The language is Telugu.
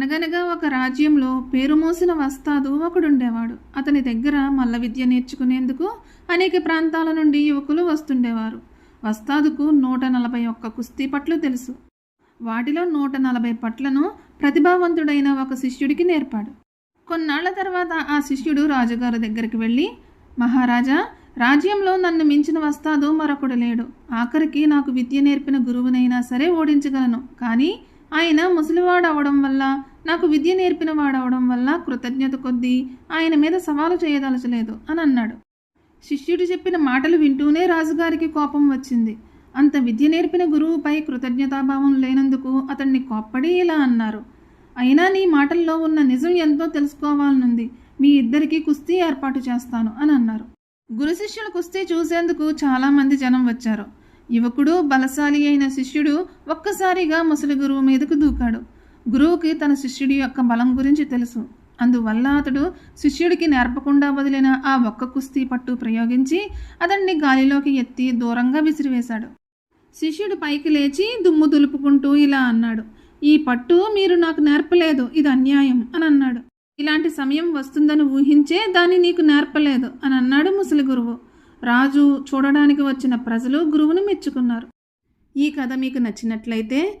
అనగనగా ఒక రాజ్యంలో పేరు మోసిన వస్తాదు ఒకడుండేవాడు. అతని దగ్గర మల్ల విద్య నేర్చుకునేందుకు అనేక ప్రాంతాల నుండి యువకులు వస్తుండేవారు. వస్తాదుకు నూట నలభై ఒక్క కుస్తీ పట్లు తెలుసు. వాటిలో నూట నలభై పట్లను ప్రతిభావంతుడైన ఒక శిష్యుడికి నేర్పాడు. కొన్నాళ్ళ తర్వాత ఆ శిష్యుడు రాజుగారి దగ్గరికి వెళ్ళి మహారాజా రాజ్యంలో నన్ను మించిన వస్తాదు మరొకడు లేడు. ఆఖరికి నాకు విద్య నేర్పిన గురువునైనా సరే ఓడించగలను. కానీ ఆయన ముసలివాడు అవడం వల్ల నాకు విద్య నేర్పిన వాడవడం వల్ల కృతజ్ఞత కొద్దీ ఆయన మీద సవాలు చేయదలచలేదు అని అన్నాడు. శిష్యుడు చెప్పిన మాటలు వింటూనే రాజుగారికి కోపం వచ్చింది. అంత విద్య నేర్పిన గురువుపై కృతజ్ఞతాభావం లేనందుకు అతన్ని కోప్పడి ఇలా అన్నారు. అయినా నీ మాటల్లో ఉన్న నిజం ఎంతో తెలుసుకోవాలనుంది. మీ ఇద్దరికి కుస్తీ ఏర్పాటు చేస్తాను అని అన్నారు. గురు శిష్యుల కుస్తీ చూసేందుకు చాలామంది జనం వచ్చారు. యువకుడు బలశాలి అయిన శిష్యుడు ఒక్కసారిగా ముసలి గురువు మీదకు దూకాడు. గురువుకి తన శిష్యుడి యొక్క బలం గురించి తెలుసు. అందువల్ల అతడు శిష్యుడికి నేర్పకుండా వదిలిన ఆ ఒక్క కుస్తీ పట్టు ప్రయోగించి అతన్ని గాలిలోకి ఎత్తి దూరంగా విసిరివేశాడు. శిష్యుడు పైకి లేచి దుమ్ము దులుపుకుంటూ ఇలా అన్నాడు ఈ పట్టు మీరు నాకు నేర్పలేదు ఇది అన్యాయం అని అన్నాడు. ఇలాంటి సమయం వస్తుందని ఊహించే దాన్ని నీకు నేర్పలేదు అని అన్నాడు ముసలి గురువు. రాజు చూడడానికి వచ్చిన ప్రజలు గురువును మెచ్చుకున్నారు. ఈ కథ మీకు నచ్చినట్లయితే